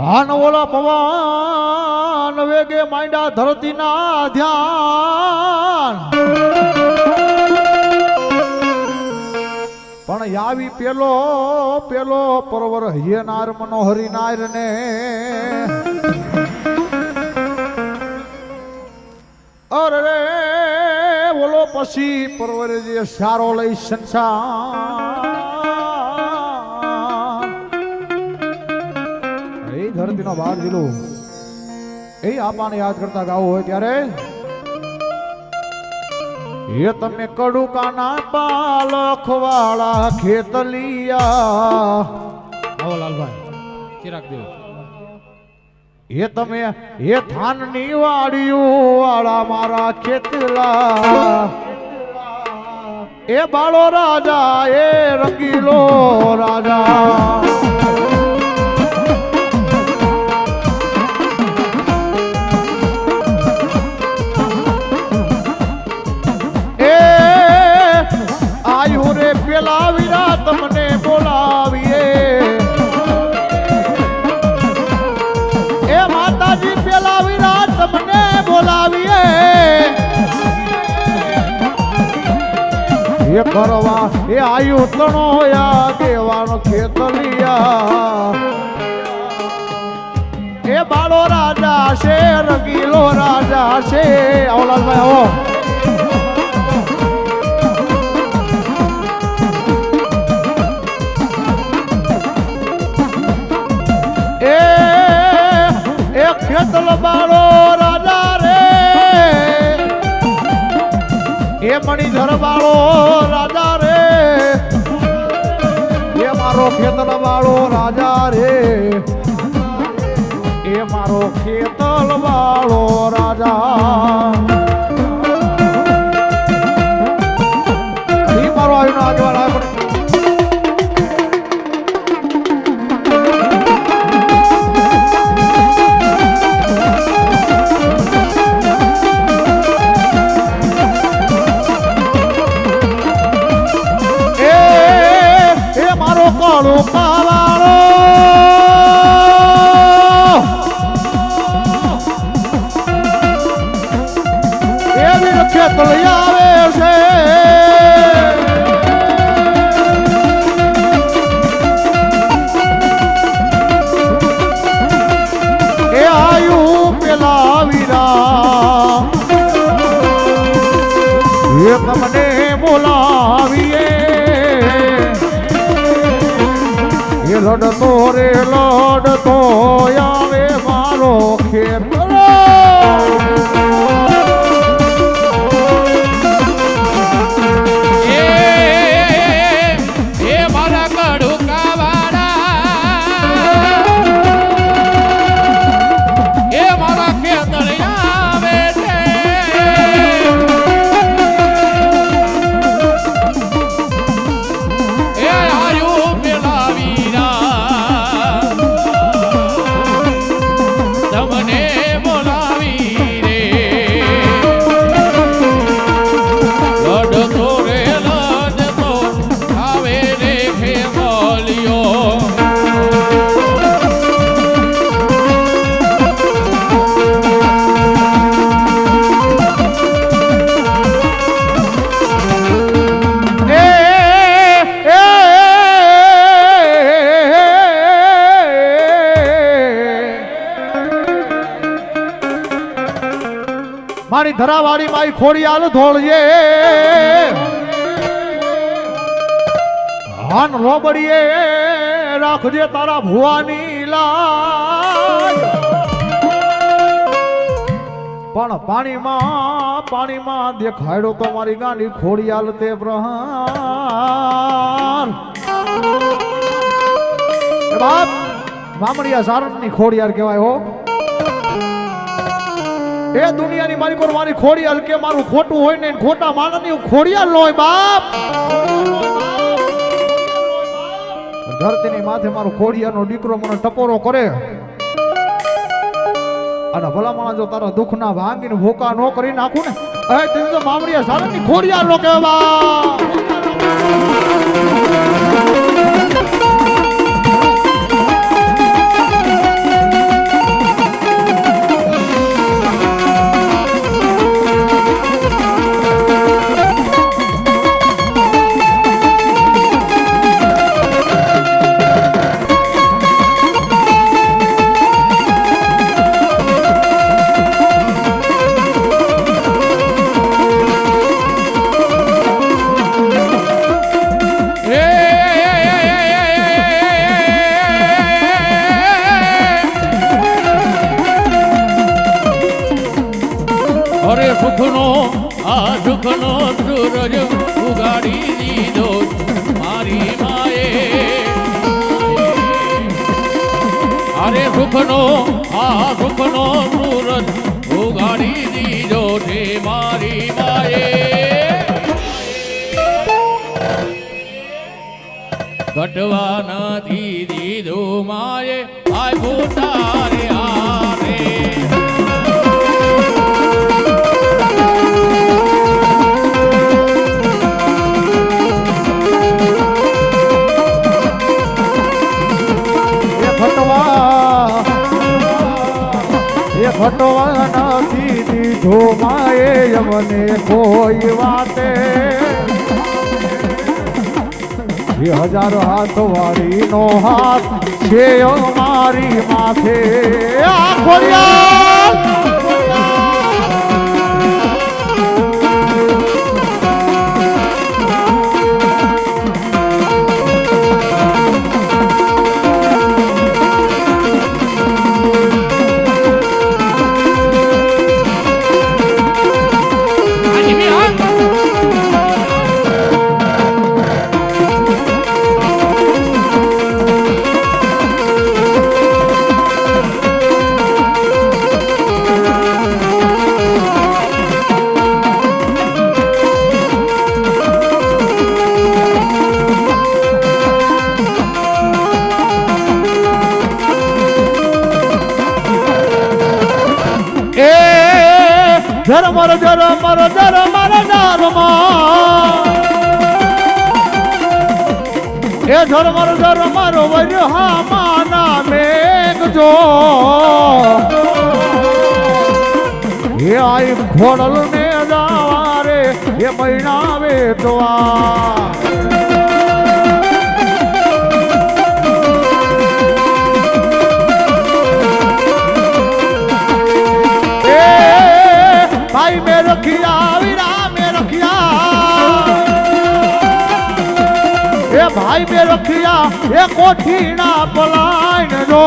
હાન ઓલા પવન વેગે માંડ્યા ધરતીના ધ્યાન. પણ યાવી પેલો પેલો પરવર હિયનાર મનોહરી નાર ને. અરે ઓલો પછી પરવરે જે સારો લઈ સંસાર ધરતીનો ભાગ જીલો એ આપાને યાદ કરતા ગાવું હોય ત્યારે. એ તમે કડુકાના પાલખ વાળા ખેતલિયા. આવો લાલભાઈ. ચિરાગ દેવ એ તમે એ થાનની વાડિયું વાળા મારા ખેતલા. એ બાળો રાજા એ રંગીલો રાજા. એ કરવા એ આયુ તણો યા દેવાનો ખેતલિયા એ બાળો રાજા છે, રગીલો રાજા છે. આવો લાલભાઈ, આવો. એ ખેતલ બાળો એ મણીધર વાળો રાજા રે. એ મારો ખેતલ વાળો રાજા રે. એ મારો ખેતલ વાળો રાજા. તમને બોલાવીએ. એ લડતો રે લડતો આવે મારો ખેતરો મારી માઈ ખોડિયાલ ધોળીએ. હાન રોબડીએ રાખજે તારા ભુવાની લાજ. પણ પાણીમાં પાણીમાં દેખાડ્યો તો મારી ગાની ખોડિયાલ તે પ્રહાર. બાપ મામડિયા સારણની ખોડિયાર કહેવાય હો. એ દુનિયાની મારી કોર મારી ખોડી કે મારું ખોટું હોય ને ખોટા માણસની ખોડિયા લોય બાપ. ધરતીની માથે મારો ખોડિયાનો દીકરો મને ટપોરો કરે. અને ભલા માણસ જો તારા દુઃખના ભાંગીને ભૂકા ન કરી નાખું ને, એ તે તો મામડિયા ખોડિયા લો કહેવા સુખનો આ સુખનો સૂરજ ઉગાડી દીધો. મારી માએ. અરે સુખનો આ સુખનો સૂરજ ઉગાડી દીધો છે મારી માએ. ઘટવા નથી દીધું માએ. આ ભૂતારે એ ઘટવા નથી, દીધો માએ મને કોઈ વાતે હજાર હાથ વાળી નો હાથ છે મારી માથે આ ખોડિયાર! ધર્મર ધર્મર ધર્મ એ ધર્મર વર્યો હા માના મેઘજો. એ આઈ ખોડલ ને દાવારે એ મહિના વેચવા એ ભાઈ મેં રખિયા ભાઈ બે રખિયા એ કોઠી ના પલાઈન જો.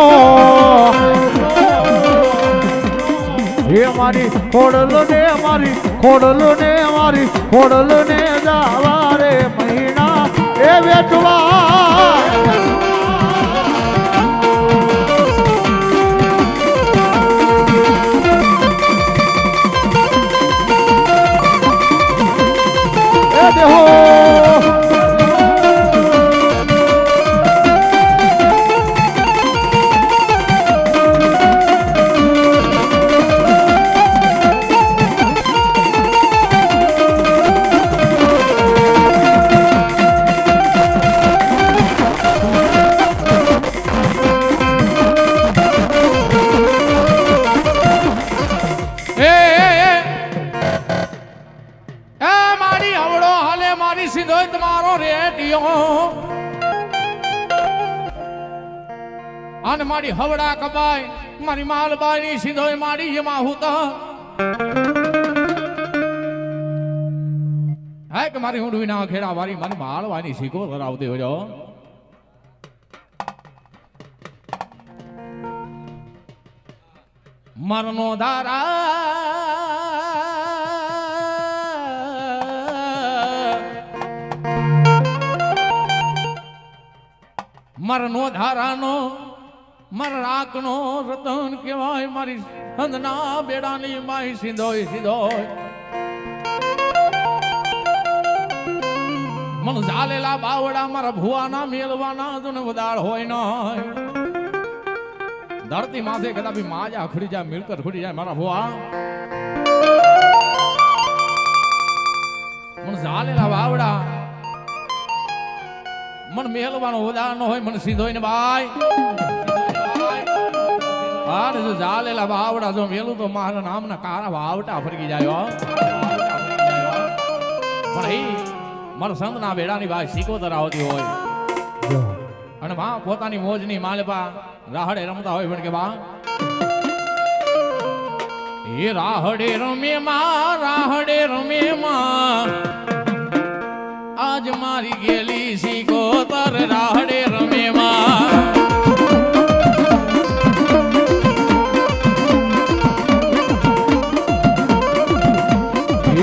હે મારી ખોડલો ને મારી ખોડલો ને મારી ખોડલો ને જાવા રે મહિના, એ વેચવા. મારી હવડા કપાય, મારી માલબાઈ સીધો મારી જેમાં હું તો હે, કે મારી હું ના ખેડા, મારી મને માળવાની શીખો કરાવતી હોય મરનો ધારા મરનો ધારાનો મર રાખનો રતન કહેવાય, મારી હંદના બેડાની માય સિંધોય સિંધોય. મન ઝાલેલા બાવડા મારા ભુવાના મેલવાના જો ને વદાળ હોય નય ધરતી માથે કદાપી માજા ખુડી જાય, મિલકત ખુડી જાય મારા ભુવા. મન ઝાલેલા વાવડા મન મેલવાનો ઉદાહરણ હોય, મન સીધો ને બાય. ને જો ઝાલેલા વાવડા જો મેલું તો મારા નામના કારા વાવટા ફરકી જાય. પણ એ મારા સંતના બેડાની બાય સિકોતર આવતી હોય. અને માં પોતાની મોજની માલપા રાહડે રમતા હોય પણ કે બા એ રાહડે રમે માં રાહડે રમે માં. આજ મારી ગેલી સિકોતર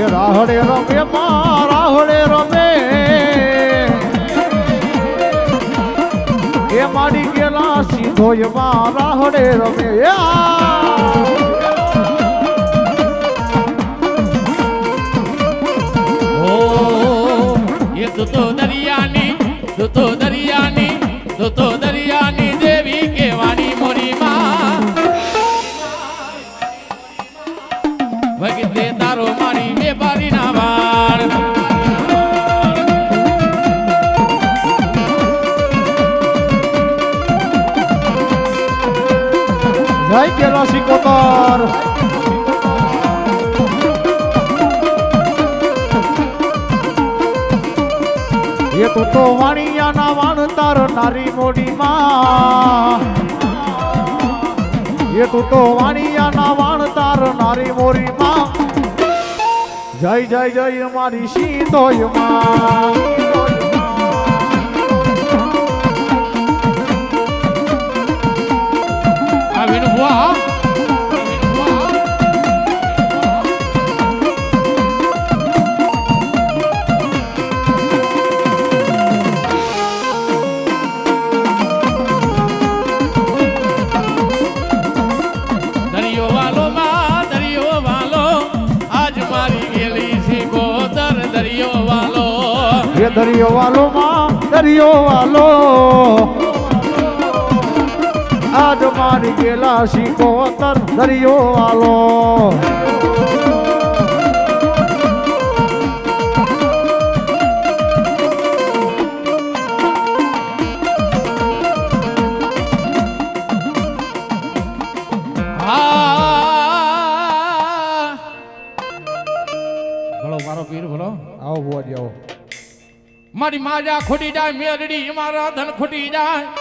રમે, માં રાહડે રમે. એ માડી ગેલા સીધો એમાં રાહડે રમે. તો એ દરિયાની તો દરિયાની તો દરિયાની દેવી કેવાની મોરી માં. વગીતે તારો મારી જય ગેલા સિકોતર એ તો તો વાણિયાના વાણતાર નારી મોડીમાં એ તું તો વાણિયાના વાણતાર નારી મોરી માં જય જય જય મારી સીતોયમાં આ દરિયો વાલો માં દરિયો વાલો માં દરિયો વાલો. મારી ગેલા સિકોતર દરિયો આલો. મારી માજા ખોટી જાય મેરડી મારા ધન ખોટી જાય.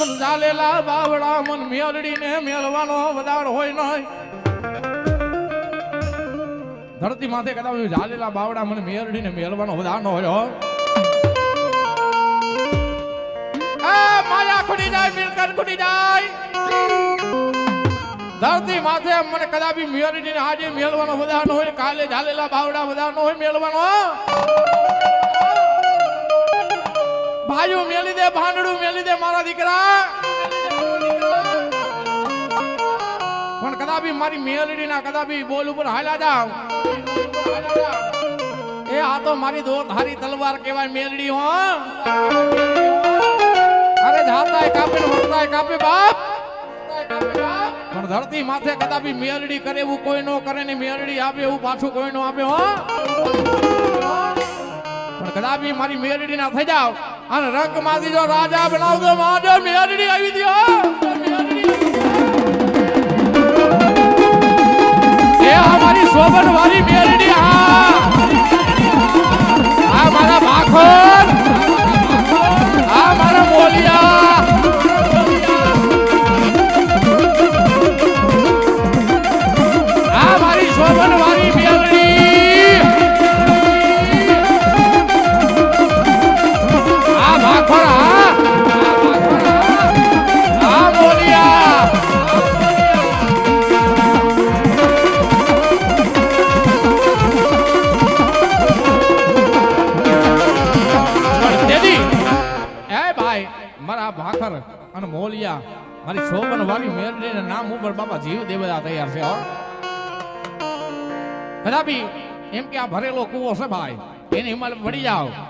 મન ચાલેલા બાવડા મન મેળડીને મેળવાનો વધાર હોય નહીં. ધરતી માથે કદાચ ઝાલેલા બાવડા મને મેળડીને મેળવાનો વધાર ન હોય માયા ખૂટી જાય, મિલકત ખૂટી જાય. ધરતી માથે મને કદાપી મેરડી ને આજે મેળવાનો બધા ન હોય, કાલે ઝાલેલા બાવડા બધા ન હોય મેળવાનો ભાઈઓ મેલી દે ભાંડડું મેલી દે મારા દીકરા. પણ કદાબી મારી મેલડી ના કદાપી બોલ ઉપર હાલા જાવ. એ આ તો મારી દો ધારી તલવાર કહેવાય મેલડી, હો. અરે જાતાય કાપે વર્તાય કાપે બાપ. પણ ધરતી માથે કદાબી મેરડી કરે એવું કોઈ નો કરે ને મેરડી આપે એવું પાછું કોઈ નો આપે, હો. પણ કદાપી મારી મેલડી ના થઈ જાવ. અને રંગમાંથી જો રાજા બનાવ દો માજો મેરડી આવી દ્યો બાપા જીવ દેવતા તૈયાર છે, હો. કદાપી એમ કે આ ભરેલો કૂવો છે ભાઈ, એની હિમાલય પડી જાઓ.